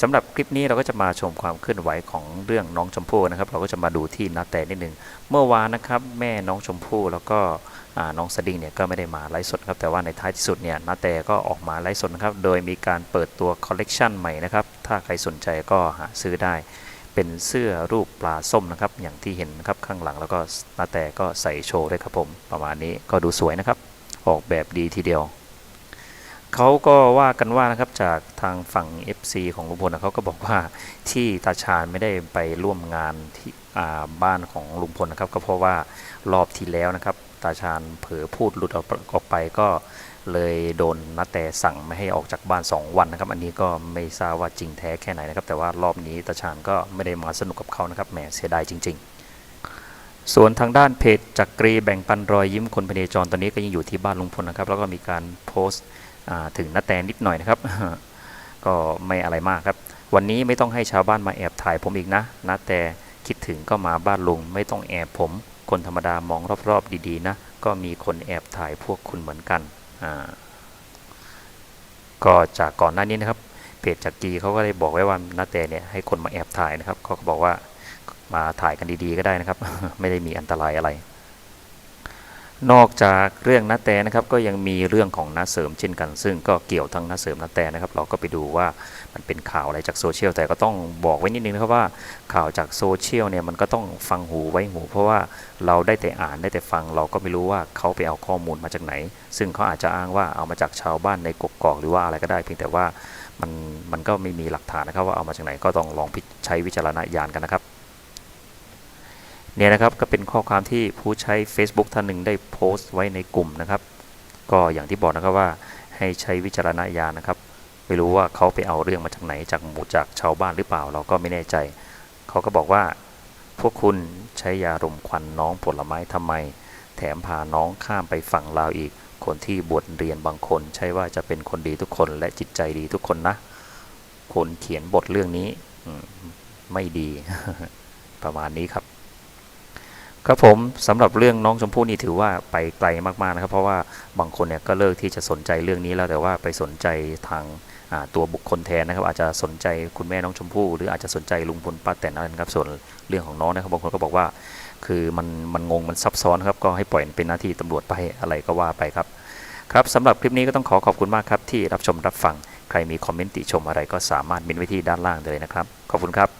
สำหรับคลิปนี้เราก็จะมาชมความเคลื่อนไหวของเรื่องน้องชมพู่นะครับ เราก็จะมาดูที่นาแต่นิดนึงเมื่อวานนะครับแม่น้องชมพู่แล้วก็น้องสดิ้งเนี่ยก็ไม่ได้มาไลฟ์สดครับแต่ว่าในท้ายที่สุดเนี่ยนาแต่ก็ออกมาไลฟ์สดนะครับโดยมีการเปิดตัวคอลเลกชันใหม่นะครับถ้าใครสนใจก็หาซื้อได้ เป็นเสื้อรูปปลาส้มนะครับอย่างที่เห็นนะครับข้างหลังแล้วก็นาแต่ก็ใส่โชว์ด้วยครับผมประมาณนี้ก็ดูสวยนะครับออกแบบดีทีเดียว เขาก็ว่ากันว่านะครับจากทางฝั่ง FC ของลุงพลนะเขาก็บอกว่าที่ตาชาญไม่ได้ไปร่วมงานที่บ้านของลุงพลนะครับ ก็เพราะว่ารอบที่แล้วนะครับ ตาชาญเผลอพูดหลุดออกไปก็เลยโดนนัดแต่สั่งไม่ให้ออกจากบ้าน 2 วันนะครับ อันนี้ก็ไม่ทราบว่าจริงแท้แค่ไหนนะครับ แต่ว่ารอบนี้ตาชาญก็ไม่ได้มาสนุกกับเขานะครับแหมเสียดายจริง ๆส่วนทางด้านเพจจักรีแบ่งปันรอยยิ้มคนพเนจรตอนนี้ก็ยังอยู่ที่บ้านลุงพลนะครับ แล้วก็มีการโพสต์ ถึงนาแตนนิดหน่อยนะครับ ก็ไม่อะไรมากครับ วันนี้ไม่ต้องให้ชาวบ้านมาแอบถ่ายผมอีกนะนาแต่คิดถึงก็มาบ้านลุงไม่ต้องแอบผม คนธรรมดามองรอบๆดีๆนะก็มีคนแอบถ่ายพวกคุณเหมือนกันก็จากก่อนหน้านี้นะครับเพจจักรีเขาก็ได้บอกไว้ว่านาแต่เนี่ยให้คนมาแอบถ่ายนะครับเขาก็บอกว่ามาถ่ายกันดีๆก็ได้นะครับ ไม่ได้มีอันตรายอะไร นอกจากเรื่องนาแตนะครับก็ยังมีเรื่องของนาเสริมเช่นกัน ซึ่งก็เกี่ยวทั้งนาเสริมนาแต่นะครับเราก็ไปดูว่ามันเป็นข่าวอะไรจากโซเชียลแต่ก็ต้องบอกไว้นิดนึงนะครับว่าข่าวจากโซเชียลเนี่ยมันก็ต้องฟังหูไว้หู เพราะว่าเราได้แต่อ่านได้แต่ฟังเราก็ไม่รู้ว่าเขาไปเอาข้อมูลมาจากไหน ซึ่งเขาอาจจะอ้างว่าเอามาจากชาวบ้านในกกอกหรือว่าอะไรก็ได้ เพียงแต่ว่ามันมันก็ไม่มีหลักฐานนะครับว่าเอามาจากไหนก็ต้องลองพิใช้วิจารณญาณกันนะครับ เนี่ยนะครับก็เป็นข้อความที่ผู้ใช้ Facebook ท่านหนึ่งได้โพสต์ไว้ในกลุ่มนะครับ ก็อย่างที่บอกนะครับว่าให้ใช้วิจารณญาณนะครับ ไม่รู้ว่าเขาไปเอาเรื่องมาจากไหนจากหมู่จากชาวบ้านหรือเปล่า เราก็ไม่แน่ใจ เขาก็บอกว่า พวกคุณใช้ยารมควันน้องผลไม้ทำไม แถมพาน้องข้ามไปฝั่งลาวอีก คนที่บวชเรียนบางคน ใช่ว่าจะเป็นคนดีทุกคนและจิตใจดีทุกคนนะ คนเขียนบทเรื่องนี้ไม่ดีประมาณนี้ครับ ครับผมสำหรับเรื่องน้องชมพู่นี่ถือว่าไปไกลมากๆนะครับเพราะว่าบางคนเนี่ยก็เลิกที่จะสนใจเรื่องนี้แล้วแต่ว่าไปสนใจทางตัวบุคคลแทนนะครับ อาจจะสนใจคุณแม่น้องชมพู่หรืออาจจะสนใจลุงพลป้าแตนอะไรนะครับส่วนเรื่องของน้องนะครับบางคนก็บอกว่า คือมันมันงงมันซับซ้อนครับก็ให้ปล่อยเป็นหน้าที่ตำรวจไปอะไรก็ว่าไปครับ ครับสำหรับคลิปนี้ก็ต้องขอขอบคุณมากครับที่รับชมรับฟังใครมีคอมเมนต์ติชมอะไรก็สามารถเมนไว้ที่ด้านล่างเลยนะครับขอบคุณครับ